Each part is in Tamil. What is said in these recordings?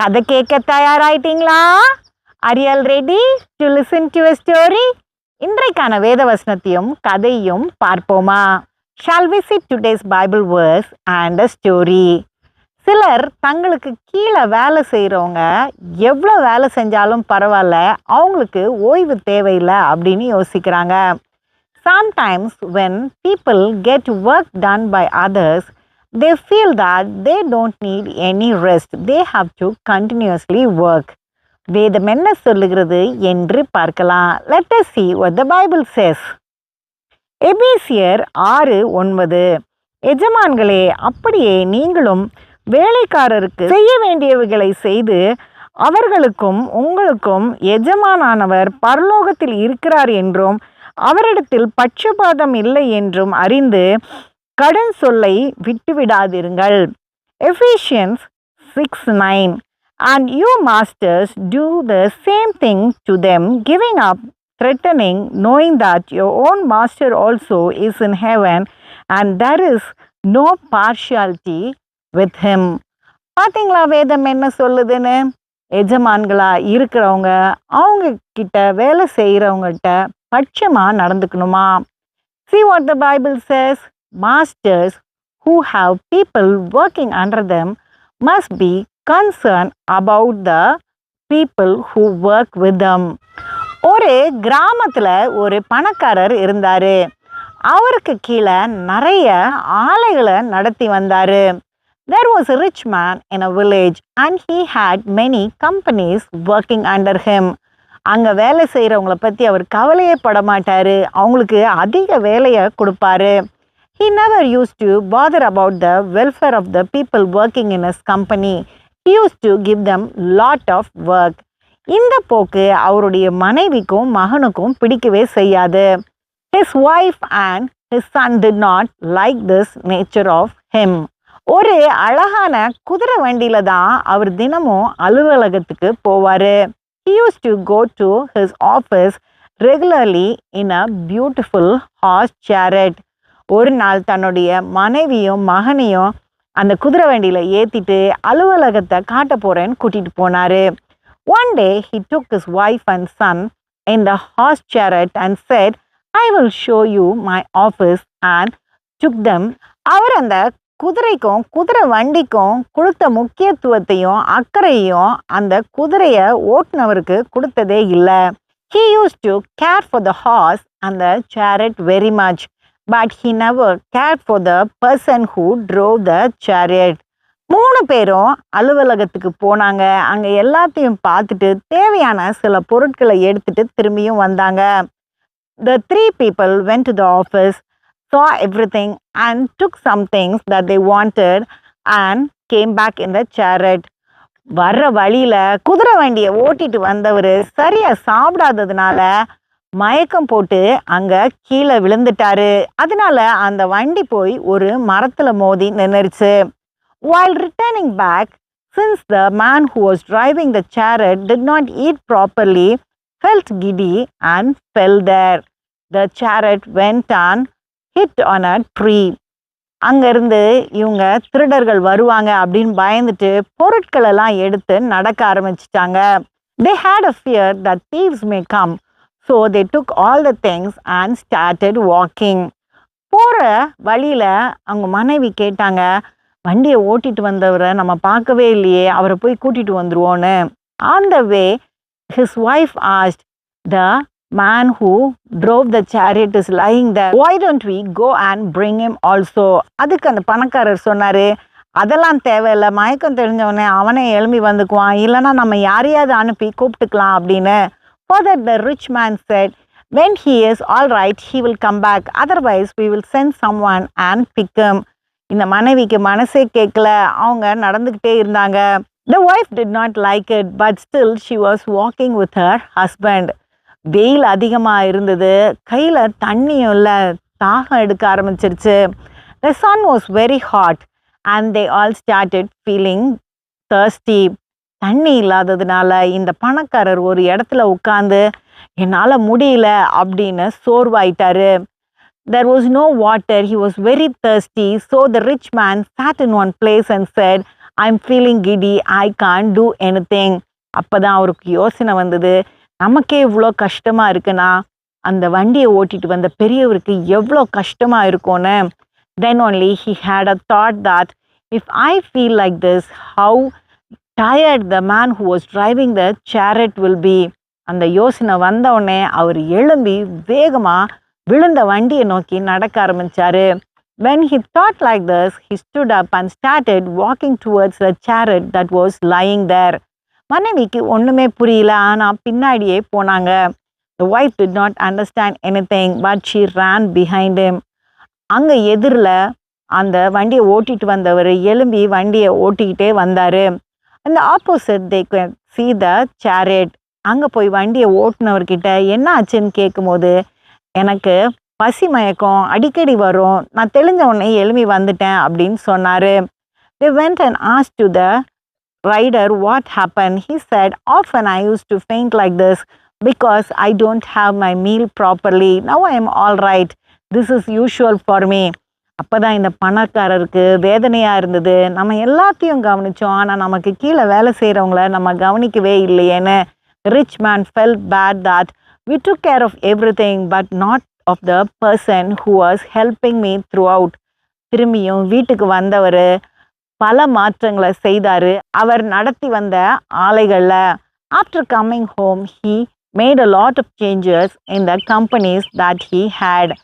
கதை கேட்க தயாராயிட்டீங்களா? Are you all ready to listen to a story இன்றைக்கான வேத வசனத்தையும் கதையும் பார்ப்போமா? Shall we see today's Bible verse and a story சிலர் தங்களுக்கு கீழே வேலை செய்கிறவங்க எவ்வளோ வேலை செஞ்சாலும் பரவாயில்ல அவங்களுக்கு ஓய்வு தேவையில்லை அப்படின்னு யோசிக்கிறாங்க. Sometimes when people get work done by others they feel that they don't need any rest. They have to continuously work. வேதம் என்ன சொல்லுகிறது என்று பார்க்கலாம் let us see what the bible says எபேசியர் ஆறு ஒன்பது எஜமான்களே அப்படியே நீங்களும் வேலைக்காரருக்கு செய்ய வேண்டியவைகளை செய்து அவர்களுக்கும் உங்களுக்கும் எஜமானானவர் பரலோகத்தில் இருக்கிறார் என்றும் அவரிடத்தில் பட்சபாதம் இல்லை என்றும் அறிந்து கடன் சொல்லை விட்டுவிடாதிருங்கள். Ephesians six nine and you masters do the same thing to them giving up threatening knowing that your own master also is in heaven and there is no partiality with him. பார்த்தீங்களா வேதம் என்ன சொல்லுதுன்னு? எஜமான்களாக இருக்கிறவங்க அவங்க கிட்ட வேலை செய்கிறவங்ககிட்ட பட்சமாக நடந்துக்கணுமா? See what the Bible says masters who have people working under them must be concerned about the people who work with them ஒரு கிராமத்தில் ஒரு பணக்காரர் இருந்தார் அவருக்கு கீழே நிறைய ஆலைகளை நடத்தி வந்தார் there was a rich man in a village and he had many companies working under him அங்கே வேலை செய்கிறவங்கள பற்றி அவர் கவலையே பட மாட்டார் அவங்களுக்கு அதிக வேலையை கொடுப்பாரு he never used to bother about the welfare of the people working in his company he used to give them lot of work இந்த போக்கு அவருடைய மனைவிக்கும் மகனுக்கும் பிடிக்கவே செய்யாது his wife and his son did not like this nature of him ஒரு அழகான குதிரை வண்டியில தான் அவர் தினமும் அலுவலகத்துக்கு போவாரு he used to go to his office regularly in a beautiful horse chariot ஒரு நாள் தன்னுடைய மனைவியும் மகனையும் அந்த குதிரை வண்டியில் ஏற்றிட்டு அலுவலகத்தை காட்ட போகிறேன்னு கூட்டிகிட்டு போனார். One day he took his wife and son in the horse chariot and said I will show you my office and took them அவர் அந்த குதிரைக்கும் குதிரை வண்டிக்கும் கொடுத்த முக்கியத்துவத்தையும் அக்கறையும் அந்த குதிரையை ஓட்டுனவருக்கு கொடுத்ததே இல்லை. He use to care for the horse அந்த chariot very much but he never care for the person who drove the chariot மூணு பேரும் அலுவலகத்துக்கு போனாங்க அங்கே எல்லாத்தையும் பார்த்துட்டு தேவையான சில பொருட்களை எடுத்துட்டு திரும்பியும் வந்தாங்க the three people went to the office saw everything and took somethings that they wanted and came back in the chariot வர்ற வழியில் குதிரை வண்டியை ஓட்டிட்டு வந்தவர் சரியாக சாப்பிடாததுனால மயக்கம் போட்டு அங்கே கீழே விழுந்துட்டாரு அதனால அந்த வண்டி போய் ஒரு மரத்தில் மோதி நின்றுச்சு while returning back since the man who was driving the chariot did not eat properly felt giddy and fell there the chariot went on hit on a tree அங்கேருந்து இவங்க திருடர்கள் வருவாங்க அப்படின்னு பயந்துட்டு பொருட்களெல்லாம் எடுத்து நடக்க ஆரம்பிச்சிட்டாங்க they had a fear the thieves may come so they took all the things and started walking போகிற வழியில் அவங்க மனைவி கேட்டாங்க வண்டியை ஓட்டிட்டு வந்தவரை நம்ம பார்க்கவே இல்லையே அவரை போய் கூட்டிட்டு வந்துருவோன்னு. On the way his wife asked the man who drove the chariot is lying the why don't we go and bring him also அதுக்கு அந்த பணக்காரர் சொன்னார் அதெல்லாம் தேவையில்லை மயக்கம் தெரிஞ்சவனே அவனே எழும்பி வந்துக்குவான். இல்லைன்னா நம்ம யாரையாவது அனுப்பி கூப்பிட்டுக்கலாம் அப்படின்னு. Further the rich man said when he is all right he will come back. Otherwise we will send someone and pick him. இந்த மனைவிக்கு மனசே கேட்கல. அவங்க நடந்துக்கிட்டே இருந்தாங்க. The wife did not like it but still she was walking with her husband வெயில் அதிகமாக இருந்தது. கையில் தண்ணியும் இல்லை. தாகம் எடுக்க ஆரம்பிச்சிருச்சு. The sun was very hot and they all started feeling thirsty தண்ணி இல்லாததுனால இந்த பணக்காரர் ஒரு இடத்துல உட்காந்து என்னால் முடியல அப்படின்னு சோர்வாயிட்டாரு. Was no water he was very very so the rich man sat in one place and said I am feeling giddy I can't do anything அப்போ தான் அவருக்கு யோசனை வந்தது. நமக்கே இவ்வளோ கஷ்டமாக இருக்குன்னா அந்த வண்டியை ஓட்டிட்டு வந்த பெரியவருக்கு எவ்வளோ கஷ்டமாக இருக்கும்னு. Then only he had a thought thought if I feel like this how tired the man who was driving the chariot will be. அந்த யோசனை வந்த உடனே அவர் எழும்பி வேகமாக விழுந்த வண்டியை நோக்கி நடக்க ஆரம்பிச்சாரு When he thought like this, he stood up and started walking towards the chariot that was lying there. மனைவிக்கு ஒன்றுமே புரியல ஆனால் பின்னாடியே போனாங்க The wife did not understand anything, but she ran behind him. அங்கே எதிரில் அந்த வண்டியை ஓட்டிட்டு வந்தவர் எழும்பி வண்டியை ஓட்டிக்கிட்டே வந்தார் அந்த opposite they see the chariot அங்கே போய் வண்டியை ஓட்டுனவர்கிட்ட என்ன ஆச்சுன்னு கேட்கும்போது எனக்கு பசி மயக்கம் அடிக்கடி வரும். நான் தெளிஞ்ச உடனே எழுமி வந்துட்டேன் அப்படின்னு சொன்னார். The went and ask to the rider what happen he said off and I use to faint like this because I don't have my meal properly now I am all right this is usual for me அப்போ தான் இந்த பணக்காரருக்கு வேதனையாக இருந்தது. நம்ம எல்லாத்தையும் கவனித்தோம் ஆனால் நமக்கு கீழே வேலை செய்கிறவங்கள நம்ம கவனிக்கவே இல்லையேன்னு rich man fell bad that we took care of everything but not of the person who was helping me throughout திரும்பியும் வீட்டுக்கு வந்தவர் பல மாற்றங்களை செய்தார். அவர் நடத்தி வந்த ஆலைகளில் after coming home he made a lot of changes in the companies that he had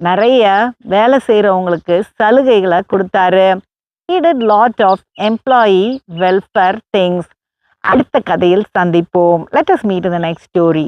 நிறைய வேலை செய்கிறவங்களுக்கு சலுகைகளை கொடுத்தாரு he lot of employee welfare things அடுத்த கதையில் சந்திப்போம் let us meet the next story